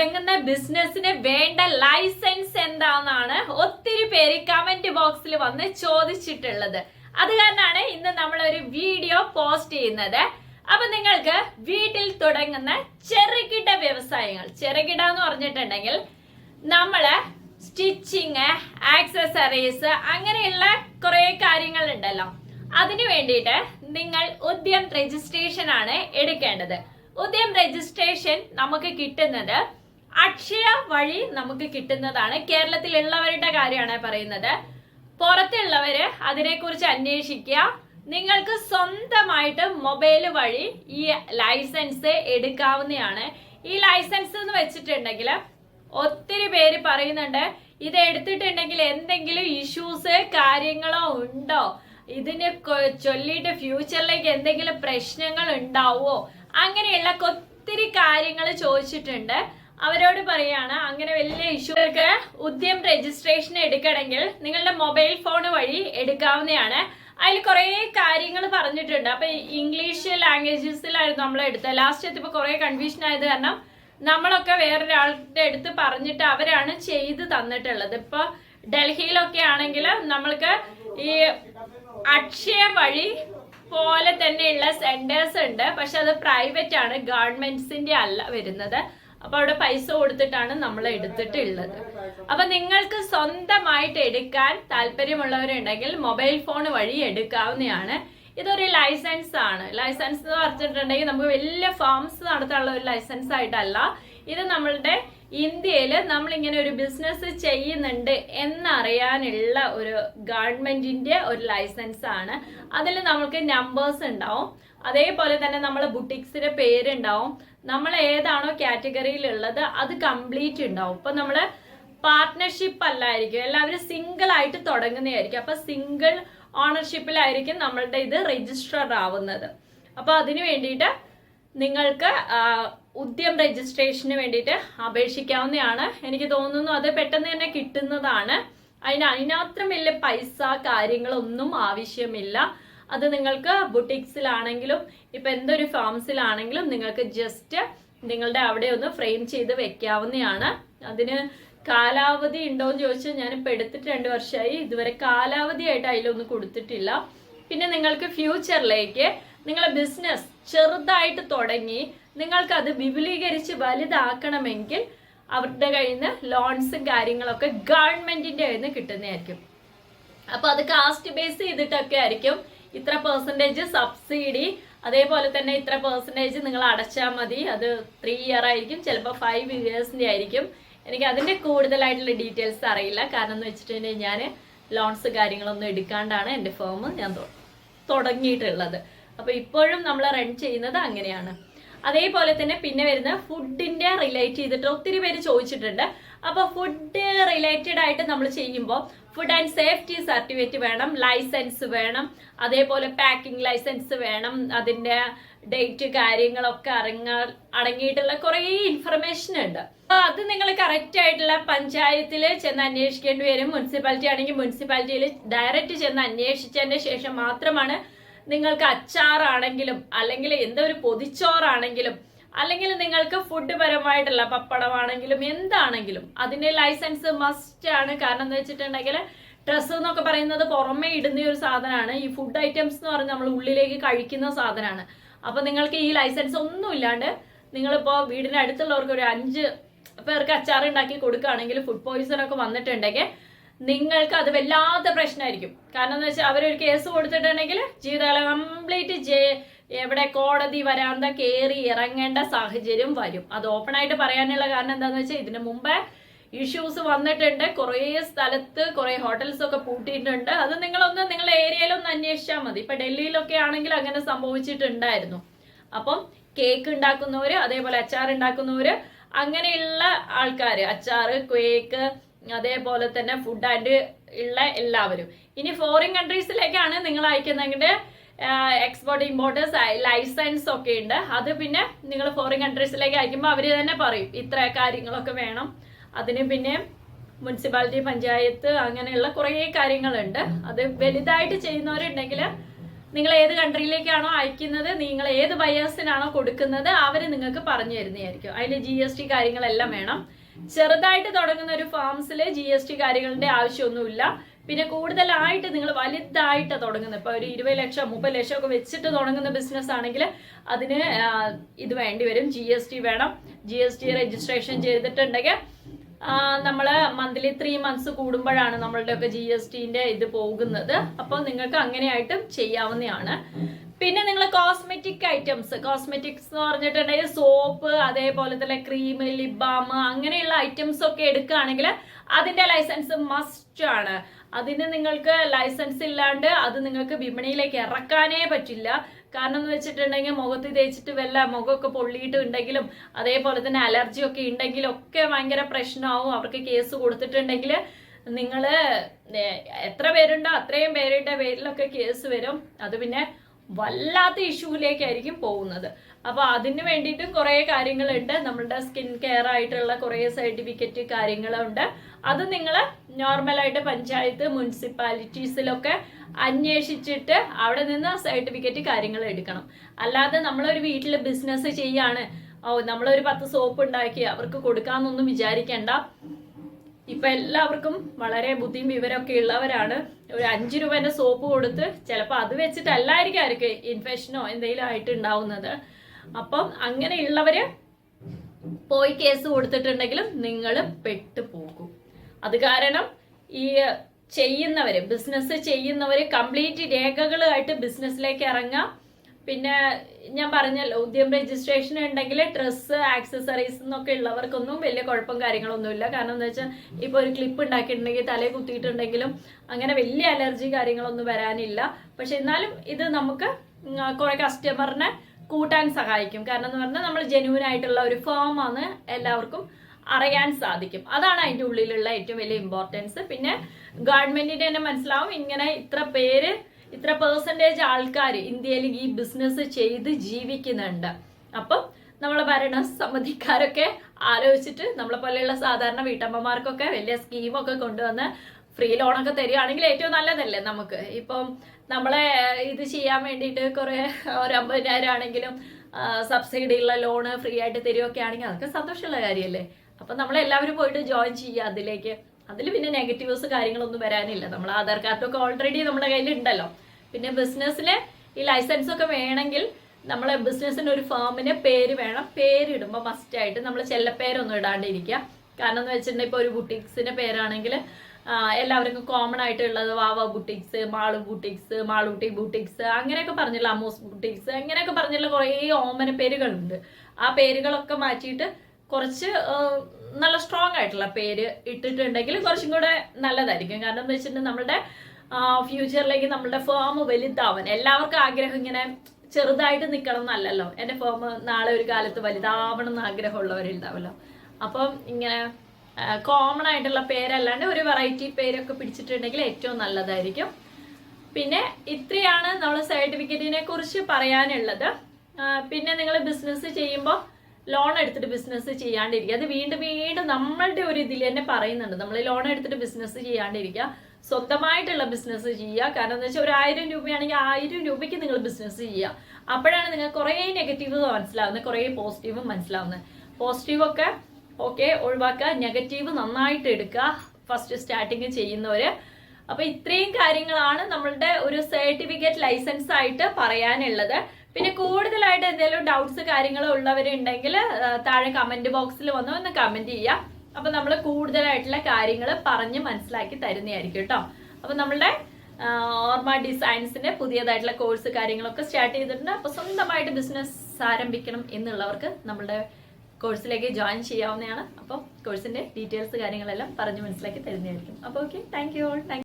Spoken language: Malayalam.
തുടങ്ങുന്ന ബിസിനസ്സിന് വേണ്ട ലൈസൻസ് എന്താണെന്നാണ് ഒത്തിരി പേര് കമന്റ് ബോക്സിൽ വന്ന് ചോദിച്ചിട്ടുള്ളത്. അത് കാരണമാണ് ഇന്ന് നമ്മൾ ഒരു വീഡിയോ പോസ്റ്റ് ചെയ്യുന്നത്. അപ്പൊ നിങ്ങൾക്ക് വീട്ടിൽ തുടങ്ങുന്ന ചെറുകിട വ്യവസായങ്ങൾ ചെറുകിട എന്ന് പറഞ്ഞിട്ടുണ്ടെങ്കിൽ നമ്മൾ സ്റ്റിച്ചിങ് ആക്സസറീസ് അങ്ങനെയുള്ള കുറെ കാര്യങ്ങൾ ഉണ്ടല്ലോ അതിനു വേണ്ടിയിട്ട് നിങ്ങൾ ഉദ്യം രജിസ്ട്രേഷൻ ആണ് എടുക്കേണ്ടത്. ഉദ്യം രജിസ്ട്രേഷൻ നമുക്ക് കിട്ടുന്നത് അക്ഷയ വഴി നമുക്ക് കിട്ടുന്നതാണ്. കേരളത്തിലുള്ളവരുടെ കാര്യമാണ് പറയുന്നത്. പുറത്തുള്ളവര് അതിനെക്കുറിച്ച് അന്വേഷിക്കുക. നിങ്ങൾക്ക് സ്വന്തമായിട്ട് മൊബൈൽ വഴി ഈ ലൈസൻസ് എടുക്കാവുന്നതാണ്. ഈ ലൈസൻസ് എന്ന് വെച്ചിട്ടുണ്ടെങ്കിൽ ഒത്തിരി പേര് പറയുന്നുണ്ട് ഇത് എടുത്തിട്ടുണ്ടെങ്കിൽ എന്തെങ്കിലും ഇഷ്യൂസ് കാര്യങ്ങളോ ഉണ്ടോ? ഇതിന് ചൊല്ലിയിട്ട് ഫ്യൂച്ചറിലേക്ക് എന്തെങ്കിലും പ്രശ്നങ്ങൾ ഉണ്ടാവോ? അങ്ങനെയുള്ള ഒത്തിരി കാര്യങ്ങൾ ചോദിച്ചിട്ടുണ്ട്. അവരോട് പറയാണ് അങ്ങനെ വലിയ ഇഷ്യൂകൾക്ക് ഉദ്യം രജിസ്ട്രേഷൻ എടുക്കണമെങ്കിൽ നിങ്ങളുടെ മൊബൈൽ ഫോൺ വഴി എടുക്കാവുന്നതാണ്. അതിൽ കുറേ കാര്യങ്ങൾ പറഞ്ഞിട്ടുണ്ട്. അപ്പൊ ഇംഗ്ലീഷ് ലാംഗ്വേജസിലായിരുന്നു നമ്മൾ എടുത്തത്. ലാസ്റ്റ് എത്തിയപ്പോൾ കുറേ കൺഫ്യൂഷൻ ആയത് കാരണം നമ്മളൊക്കെ വേറൊരാളുടെ അടുത്ത് പറഞ്ഞിട്ട് അവരാണ് ചെയ്ത് തന്നിട്ടുള്ളത്. ഇപ്പൊ ഡൽഹിയിലൊക്കെ ആണെങ്കിൽ നമ്മൾക്ക് ഈ അക്ഷയ വഴി പോലെ തന്നെയുള്ള സെന്റേഴ്സ് ഉണ്ട്. പക്ഷെ അത് പ്രൈവറ്റ് ആണ്. ഗവൺമെന്റ്സിന്റെ അല്ല വരുന്നത്. അപ്പൊ അവിടെ പൈസ കൊടുത്തിട്ടാണ് നമ്മൾ എടുത്തിട്ടുള്ളത്. അപ്പൊ നിങ്ങൾക്ക് സ്വന്തമായിട്ട് എടുക്കാൻ താല്പര്യമുള്ളവരുണ്ടെങ്കിൽ മൊബൈൽ ഫോൺ വഴി എടുക്കാവുന്നതാണ്. ഇതൊരു ലൈസൻസ് ആണ്. ലൈസൻസ് എന്ന് പറഞ്ഞിട്ടുണ്ടെങ്കിൽ നമുക്ക് വലിയ ഫാംസ് നടത്താനുള്ള ഒരു ലൈസൻസ് ആയിട്ടല്ല. ഇത് നമ്മളുടെ ഇന്ത്യയിൽ നമ്മളിങ്ങനെ ഒരു ബിസിനസ് ചെയ്യുന്നുണ്ട് എന്നറിയാനുള്ള ഒരു ഗവൺമെന്റിന്റെ ഒരു ലൈസൻസ് ആണ്. അതിൽ നമുക്ക് നമ്പേഴ്സ് ഉണ്ടാവും. അതേപോലെ തന്നെ നമ്മളെ ബുട്ടിക്സിന്റെ പേരുണ്ടാവും. നമ്മൾ ഏതാണോ കാറ്റഗറിയിലുള്ളത് അത് കംപ്ലീറ്റ് ഉണ്ടാവും. ഇപ്പൊ നമ്മൾ പാർട്ട്ണർഷിപ്പ് അല്ലായിരിക്കും. എല്ലാവരും സിംഗിൾ ആയിട്ട് തുടങ്ങുന്നതായിരിക്കും. അപ്പൊ സിംഗിൾ ഓണർഷിപ്പിലായിരിക്കും നമ്മളുടെ ഇത് രജിസ്റ്റർ ആവുന്നത്. അപ്പൊ അതിനു വേണ്ടിയിട്ട് നിങ്ങൾക്ക് ഉദ്യം രജിസ്ട്രേഷന് വേണ്ടിയിട്ട് അപേക്ഷിക്കാവുന്നതാണ്. എനിക്ക് തോന്നുന്നു അത് പെട്ടെന്ന് തന്നെ കിട്ടുന്നതാണ്. അതിന് അതിനാത്രം വലിയ പൈസ കാര്യങ്ങളൊന്നും ആവശ്യമില്ല. അത് നിങ്ങൾക്ക് ബുട്ടിക്സിലാണെങ്കിലും ഇപ്പൊ എന്തൊരു ഫാംസിലാണെങ്കിലും നിങ്ങൾക്ക് ജസ്റ്റ് നിങ്ങളുടെ അവിടെ ഒന്ന് ഫ്രെയിം ചെയ്ത് വെക്കാവുന്നതാണ്. അതിന് കാലാവധി ഉണ്ടോ എന്ന് ചോദിച്ചാൽ ഞാനിപ്പോൾ എടുത്തിട്ട് രണ്ട് വർഷമായി ഇതുവരെ കാലാവധിയായിട്ട് അതിലൊന്നും കൊടുത്തിട്ടില്ല. പിന്നെ നിങ്ങൾക്ക് ഫ്യൂച്ചറിലേക്ക് നിങ്ങളെ ബിസിനസ് ചെറുതായിട്ട് തുടങ്ങി നിങ്ങൾക്ക് അത് വിപുലീകരിച്ച് വലുതാക്കണമെങ്കിൽ അവരുടെ കയ്യിൽ നിന്ന് ലോൺസും കാര്യങ്ങളൊക്കെ ഗവൺമെന്റിന്റെ കയ്യിൽ നിന്ന് കിട്ടുന്നതായിരിക്കും. അപ്പൊ അത് കാസ്റ്റ് ബേസ് ചെയ്തിട്ടൊക്കെ ആയിരിക്കും ഇത്ര പെർസെന്റേജ് സബ്സിഡി അതേപോലെ തന്നെ ഇത്ര പെർസെന്റേജ് നിങ്ങൾ അടച്ചാൽ മതി. അത് ത്രീ ഇയർ ആയിരിക്കും ചിലപ്പോൾ ഫൈവ് ഇയേഴ്സിന്റെ ആയിരിക്കും. എനിക്ക് അതിന്റെ കൂടുതലായിട്ടുള്ള ഡീറ്റെയിൽസ് അറിയില്ല. കാരണം എന്ന് വെച്ചിട്ടുണ്ടെങ്കിൽ ഞാൻ ലോൺസ് കാര്യങ്ങളൊന്നും എടുക്കാണ്ടാണ് എന്റെ ഫേം ഞാൻ തുടങ്ങിയിട്ടുള്ളത്. അപ്പൊ ഇപ്പോഴും നമ്മൾ റൺ ചെയ്യുന്നത് അങ്ങനെയാണ്. അതേപോലെ തന്നെ പിന്നെ വരുന്ന ഫുഡിന്റെ റിലേറ്റ് ചെയ്തിട്ട് ഒത്തിരി പേര് ചോദിച്ചിട്ടുണ്ട്. അപ്പോൾ ഫുഡ് റിലേറ്റഡ് ആയിട്ട് നമ്മൾ ചെയ്യുമ്പോൾ ഫുഡ് ആൻഡ് സേഫ്റ്റി സർട്ടിഫിക്കറ്റ് വേണം ലൈസൻസ് വേണം അതേപോലെ പാക്കിംഗ് ലൈസൻസ് വേണം അതിന്റെ ഡേറ്റ് കാര്യങ്ങളൊക്കെ അടങ്ങ അടങ്ങിയിട്ടുള്ള കുറേ ഇൻഫർമേഷൻ ഉണ്ട്. അപ്പൊ അത് നിങ്ങൾ കറക്റ്റ് ആയിട്ടുള്ള പഞ്ചായത്തിൽ ചെന്ന് അന്വേഷിക്കേണ്ടി വരും. മുനിസിപ്പാലിറ്റി ആണെങ്കിൽ മുനിസിപ്പാലിറ്റിയിൽ ഡയറക്റ്റ് ചെന്ന് അന്വേഷിച്ചതിന് ശേഷം മാത്രമാണ് നിങ്ങൾക്ക് അച്ചാറാണെങ്കിലും അല്ലെങ്കിൽ എന്തൊരു പൊതിച്ചോറാണെങ്കിലും അല്ലെങ്കിൽ നിങ്ങൾക്ക് ഫുഡ് പരമായിട്ടുള്ള പപ്പടമാണെങ്കിലും എന്താണെങ്കിലും അതിന്റെ ലൈസൻസ് മസ്റ്റ് ആണ്. കാരണം എന്താ വെച്ചിട്ടുണ്ടെങ്കിൽ ഡ്രസ്സ് എന്നൊക്കെ പറയുന്നത് പുറമെ ഇടുന്ന ഒരു സാധനമാണ്. ഈ ഫുഡ് ഐറ്റംസ് എന്ന് പറഞ്ഞാൽ നമ്മൾ ഉള്ളിലേക്ക് കഴിക്കുന്ന സാധനമാണ്. അപ്പൊ നിങ്ങൾക്ക് ഈ ലൈസൻസ് ഒന്നും ഇല്ലാണ്ട് നിങ്ങളിപ്പോ വീടിന് അടുത്തുള്ളവർക്ക് ഒരു അഞ്ച് പേർക്ക് അച്ചാർ ഉണ്ടാക്കി കൊടുക്കുകയാണെങ്കിൽ ഫുഡ് പോയിസൺ ഒക്കെ വന്നിട്ടുണ്ടെങ്കിൽ നിങ്ങൾക്ക് അത് വല്ലാത്ത പ്രശ്നമായിരിക്കും. കാരണം എന്ന് വെച്ചാൽ അവരൊരു കേസ് കൊടുത്തിട്ടുണ്ടെങ്കിൽ ജീവിതകാലം കംപ്ലീറ്റ് എവിടെ കോടതി വരാന്ത കയറി ഇറങ്ങേണ്ട സാഹചര്യം വരും. അത് ഓപ്പൺ ആയിട്ട് പറയാനുള്ള കാരണം എന്താന്ന് വെച്ചാൽ ഇതിനു മുമ്പേ ഇഷ്യൂസ് വന്നിട്ടുണ്ട്. കുറേ സ്ഥലത്ത് കുറേ ഹോട്ടൽസ് ഒക്കെ പൂട്ടിയിട്ടുണ്ട്. അത് നിങ്ങളൊന്ന് നിങ്ങളുടെ ഏരിയയിലൊന്ന് അന്വേഷിച്ചാൽ മതി. ഇപ്പൊ ഡൽഹിയിലൊക്കെ ആണെങ്കിൽ അങ്ങനെ സംഭവിച്ചിട്ടുണ്ടായിരുന്നു. അപ്പം കേക്ക് ഉണ്ടാക്കുന്നവര് അതേപോലെ അച്ചാർ ഉണ്ടാക്കുന്നവര് അങ്ങനെയുള്ള ആൾക്കാർ അച്ചാർ കേക്ക് അതേപോലെ തന്നെ ഫുഡ് ആൻഡ് ഉള്ള എല്ലാവരും. ഇനി ഫോറിൻ കൺട്രീസിലേക്കാണ് നിങ്ങൾ അയക്കുന്നെങ്കിൽ എക്സ്പോർട്ട് ഇമ്പോർട്ടേഴ്സ് ലൈസൻസ് ഒക്കെ ഉണ്ട്. അത് പിന്നെ നിങ്ങൾ ഫോറിൻ കൺട്രീസിലേക്ക് അയക്കുമ്പോൾ അവർ തന്നെ പറയും ഇത്ര കാര്യങ്ങളൊക്കെ വേണം. അതിന് പിന്നെ മുനിസിപ്പാലിറ്റി പഞ്ചായത്ത് അങ്ങനെയുള്ള കുറേ കാര്യങ്ങളുണ്ട്. അത് വലുതായിട്ട് ചെയ്യുന്നവരുണ്ടെങ്കിൽ നിങ്ങൾ ഏത് കൺട്രിയിലേക്കാണോ അയക്കുന്നത് നിങ്ങൾ ഏത് ബയേഴ്സിനാണോ കൊടുക്കുന്നത് അവർ നിങ്ങൾക്ക് പറഞ്ഞു തരുന്നതായിരിക്കും. അതിൽ ജി എസ് ടി കാര്യങ്ങളെല്ലാം വേണം. ചെറുതായിട്ട് തുടങ്ങുന്ന ഒരു ഫാംസിൽ ജി എസ് ടി കാര്യങ്ങളുടെ ആവശ്യമൊന്നുമില്ല. പിന്നെ കൂടുതലായിട്ട് നിങ്ങൾ വലുതായിട്ട് തുടങ്ങുന്നത് ഇപ്പോൾ ഒരു ഇരുപത് ലക്ഷം മുപ്പത് ലക്ഷം ഒക്കെ വെച്ചിട്ട് തുടങ്ങുന്ന ബിസിനസ് ആണെങ്കിൽ അതിന് ഇത് വേണ്ടി വരും. ജി എസ് ടി വേണം. ജി എസ് ടി രജിസ്ട്രേഷൻ ചെയ്തിട്ടുണ്ടെങ്കിൽ നമ്മൾ മന്ത്ലി ത്രീ മന്ത്സ് കൂടുമ്പോഴാണ് നമ്മളുടെ ഒക്കെ ജി എസ് ടിന്റെ ഇത് പോകുന്നത്. അപ്പോൾ നിങ്ങൾക്ക് അങ്ങനെയായിട്ടും ചെയ്യാവുന്നതാണ്. പിന്നെ നിങ്ങൾ കോസ്മെറ്റിക് ഐറ്റംസ് കോസ്മെറ്റിക്സ് എന്ന് പറഞ്ഞിട്ടുണ്ടെങ്കിൽ സോപ്പ് അതേപോലെ തന്നെ ക്രീം ലിപ് ബാം അങ്ങനെയുള്ള ഐറ്റംസ് ഒക്കെ എടുക്കുകയാണെങ്കിൽ അതിന്റെ ലൈസൻസ് മസ്റ്റ് ആണ്. അതിന് നിങ്ങൾക്ക് ലൈസൻസ് ഇല്ലാണ്ട് അത് നിങ്ങൾക്ക് വിപണിയിലേക്ക് ഇറക്കാനേ പറ്റില്ല. കാരണം എന്ന് വെച്ചിട്ടുണ്ടെങ്കിൽ മുഖത്ത് തേച്ചിട്ട് വല്ല മുഖമൊക്കെ പൊള്ളിയിട്ടുണ്ടെങ്കിലും അതേപോലെ തന്നെ അലർജി ഒക്കെ ഉണ്ടെങ്കിലും ഒക്കെ ഭയങ്കര പ്രശ്നമാവും. അവർക്ക് കേസ് കൊടുത്തിട്ടുണ്ടെങ്കിൽ നിങ്ങൾ എത്ര പേരുണ്ടോ അത്രയും പേരുടെ പേരിലൊക്കെ കേസ് വരും. അത് പിന്നെ വല്ലാത്ത ഇഷ്യൂവിലേക്കായിരിക്കും പോകുന്നത്. അപ്പോൾ അതിന് വേണ്ടിയിട്ടും കുറേ കാര്യങ്ങളുണ്ട്. നമ്മളുടെ സ്കിൻ കെയർ ആയിട്ടുള്ള കുറേ സർട്ടിഫിക്കറ്റ് കാര്യങ്ങളുണ്ട്. അത് നിങ്ങൾ നോർമലായിട്ട് പഞ്ചായത്ത് മുനിസിപ്പാലിറ്റീസിലൊക്കെ അന്വേഷിച്ചിട്ട് അവിടെ നിന്ന് സർട്ടിഫിക്കറ്റ് കാര്യങ്ങൾ എടുക്കണം. അല്ലാതെ നമ്മളൊരു വീട്ടിൽ ബിസിനസ് ചെയ്യാണ്. ഓ നമ്മളൊരു പത്ത് സോപ്പ് ഉണ്ടാക്കി അവർക്ക് കൊടുക്കാമെന്നൊന്നും വിചാരിക്കേണ്ട. ഇപ്പൊ എല്ലാവർക്കും വളരെ ബുദ്ധിയും വിവരമൊക്കെ ഉള്ളവരാണ്. ഒരു അഞ്ചു രൂപേന്റെ സോപ്പ് കൊടുത്ത് ചിലപ്പോൾ അത് വെച്ചിട്ടല്ലായിരിക്കും അവർക്ക് ഇൻഫെക്ഷനോ എന്തെങ്കിലും ആയിട്ട് ഉണ്ടാവുന്നത്. അപ്പം അങ്ങനെയുള്ളവര് പോയി കേസ് കൊടുത്തിട്ടുണ്ടെങ്കിലും നിങ്ങൾ പെട്ടുപോകും അത് കാരണം ഈ ചെയ്യുന്നവര് ബിസിനസ് ചെയ്യുന്നവര് കംപ്ലീറ്റ് രേഖകളുമായിട്ട് ബിസിനസ്സിലേക്ക് ഇറങ്ങാം പിന്നെ ഞാൻ പറഞ്ഞല്ലോ ഉദ്യം രജിസ്ട്രേഷൻ ഉണ്ടെങ്കിൽ ഡ്രസ്സ് ആക്സസറീസ് എന്നൊക്കെ ഉള്ളവർക്കൊന്നും വലിയ കുഴപ്പം കാര്യങ്ങളൊന്നുമില്ല. കാരണം എന്താ വെച്ചാൽ ഇപ്പൊ ഒരു ക്ലിപ്പ് ഉണ്ടാക്കിയിട്ടുണ്ടെങ്കിൽ തലയിൽ കുത്തിയിട്ടുണ്ടെങ്കിലും അങ്ങനെ വലിയ അലർജി കാര്യങ്ങളൊന്നും വരാനില്ല. പക്ഷെ എന്നാലും ഇത് നമുക്ക് കുറേ കസ്റ്റമറിനെ കൂട്ടാൻ സഹായിക്കും. കാരണം എന്ന് പറഞ്ഞാൽ നമ്മൾ ജെന്യൂൻ ആയിട്ടുള്ള ഒരു ആണ് എല്ലാവർക്കും അറിയാൻ സാധിക്കും. അതാണ് അതിന്റെ ഉള്ളിലുള്ള ഏറ്റവും വലിയ ഇമ്പോർട്ടൻസ് പിന്നെ ഗവൺമെന്റിന്റെ തന്നെ മനസ്സിലാവും ഇങ്ങനെ ഇത്ര പേര് ഇത്ര പേഴ്സന്റേജ് ആൾക്കാർ ഇന്ത്യയിൽ ഈ ബിസിനസ് ചെയ്ത് ജീവിക്കുന്നുണ്ട്. അപ്പം നമ്മളെ ഭരണ സമിതിക്കാരൊക്കെ ആലോചിച്ചിട്ട് നമ്മളെ പോലെയുള്ള സാധാരണ വീട്ടമ്മമാർക്കൊക്കെ വലിയ സ്കീമൊക്കെ കൊണ്ടുവന്ന് ഫ്രീ ലോണൊക്കെ തരികയാണെങ്കിൽ ഏറ്റവും നല്ലതല്ലേ നമുക്ക്? ഇപ്പം നമ്മളെ ഇത് ചെയ്യാൻ വേണ്ടിയിട്ട് കുറേ ഒരു അമ്പതിനായിരം ആണെങ്കിലും സബ്സിഡി ഉള്ള ലോണ് ഫ്രീ ആയിട്ട് തരികയൊക്കെ ആണെങ്കിൽ അതൊക്കെ സന്തോഷമുള്ള കാര്യമല്ലേ? അപ്പം നമ്മളെല്ലാവരും പോയിട്ട് ജോയിൻ ചെയ്യുക അതിലേക്ക്. അതിൽ പിന്നെ നെഗറ്റീവ്സ് കാര്യങ്ങളൊന്നും വരാനില്ല. നമ്മൾ ആധാർ കാർഡൊക്കെ ഓൾറെഡി നമ്മുടെ കയ്യിൽ ഉണ്ടല്ലോ പിന്നെ ബിസിനസ്സിൽ ഈ ലൈസൻസ് ഒക്കെ വേണമെങ്കിൽ നമ്മളെ ബിസിനസ്സിന് ഒരു ഫേമിന് പേര് വേണം. പേരിടുമ്പോൾ മസ്റ്റ് ആയിട്ട് നമ്മൾ ചെല്ലപ്പേരൊന്നും ഇടാണ്ടിരിക്കുക. കാരണം എന്ന് വെച്ചിട്ടുണ്ടെങ്കിൽ ഇപ്പോൾ ഒരു ബുട്ടിക്സിന്റെ പേരാണെങ്കിൽ എല്ലാവർക്കും കോമൺ ആയിട്ടുള്ളത് Vava boutiques Malu boutiques Malootty boutiques അങ്ങനെയൊക്കെ പറഞ്ഞുള്ള അമോസ് ബുട്ടിക്സ് അങ്ങനെയൊക്കെ പറഞ്ഞുള്ള കുറേ ഓമന പേരുകളുണ്ട്. ആ പേരുകളൊക്കെ മാറ്റിയിട്ട് കുറച്ച് നല്ല സ്ട്രോങ് ആയിട്ടുള്ള പേര് ഇട്ടിട്ടുണ്ടെങ്കിൽ കുറച്ചും കൂടെ നല്ലതായിരിക്കും. കാരണം എന്ന് വെച്ചിട്ടുണ്ടെങ്കിൽ നമ്മുടെ ഫ്യൂച്ചറിലേക്ക് നമ്മുടെ ഫേം വലുതാവാൻ എല്ലാവർക്കും ആഗ്രഹം ഇങ്ങനെ ചെറുതായിട്ട് നിൽക്കണം എന്നല്ലല്ലോ. എന്റെ ഫേം നാളെ ഒരു കാലത്ത് വലുതാവണം എന്ന് ആഗ്രഹമുള്ളവരുണ്ടാവല്ലോ. അപ്പം ഇങ്ങനെ കോമൺ ആയിട്ടുള്ള പേരല്ലാണ്ട് ഒരു വെറൈറ്റി പേരൊക്കെ പിടിച്ചിട്ടുണ്ടെങ്കിൽ ഏറ്റവും നല്ലതായിരിക്കും. പിന്നെ ഇത്രയാണ് നമ്മൾ സർട്ടിഫിക്കറ്റിനെ കുറിച്ച് പറയാനുള്ളത്. പിന്നെ നിങ്ങൾ ബിസിനസ് ചെയ്യുമ്പോൾ ലോൺ എടുത്തിട്ട് ബിസിനസ് ചെയ്യാണ്ടിരിക്കുക. അത് വീണ്ടും വീണ്ടും നമ്മളുടെ ഒരു ഇതിൽ തന്നെ പറയുന്നുണ്ട്. നമ്മൾ ലോൺ എടുത്തിട്ട് ബിസിനസ് ചെയ്യാണ്ടിരിക്കുക. സ്വന്തമായിട്ടുള്ള ബിസിനസ് ചെയ്യുക. കാരണം എന്താ വെച്ചാൽ ഒരു ആയിരം രൂപയാണെങ്കിൽ ആയിരം രൂപയ്ക്ക് നിങ്ങൾ ബിസിനസ് ചെയ്യുക. അപ്പോഴാണ് നിങ്ങൾ കുറേ നെഗറ്റീവ് മനസ്സിലാവുന്നത് കുറേ പോസിറ്റീവും മനസ്സിലാവുന്നത്. പോസിറ്റീവ് ഒക്കെ ഓക്കെ ഒഴിവാക്കുക. നെഗറ്റീവ് നന്നായിട്ട് എടുക്കുക. ഫസ്റ്റ് സ്റ്റാർട്ടിങ് ചെയ്യുന്നവര്. അപ്പോൾ ഇത്രയും കാര്യങ്ങളാണ് നമ്മളുടെ ഒരു സർട്ടിഫിക്കറ്റ് ലൈസൻസ് ആയിട്ട് പറയാനുള്ളത്. പിന്നെ കൂടുതലായിട്ട് എന്തെങ്കിലും ഡൗട്ട്സ് കാര്യങ്ങളോ ഉള്ളവരുണ്ടെങ്കിൽ താഴെ കമന്റ് ബോക്സിൽ വന്ന് ഒന്ന് കമന്റ് ചെയ്യാം. അപ്പൊ നമ്മൾ കൂടുതലായിട്ടുള്ള കാര്യങ്ങൾ പറഞ്ഞ് മനസ്സിലാക്കി തരുന്നതായിരിക്കും കേട്ടോ അപ്പൊ നമ്മളുടെ ഓർമ്മ ഡിസൈൻസിന്റെ പുതിയതായിട്ടുള്ള കോഴ്സ് കാര്യങ്ങളൊക്കെ സ്റ്റാർട്ട് ചെയ്തിട്ടുണ്ട്. അപ്പൊ സ്വന്തമായിട്ട് ബിസിനസ് ആരംഭിക്കണം എന്നുള്ളവർക്ക് നമ്മളുടെ കോഴ്സിലേക്ക് ജോയിൻ ചെയ്യാവുന്നതാണ്. അപ്പോൾ കോഴ്സിന്റെ ഡീറ്റെയിൽസ് കാര്യങ്ങളെല്ലാം പറഞ്ഞ് മനസ്സിലാക്കി തരുന്നതായിരിക്കും. അപ്പോൾ okay thank you all thank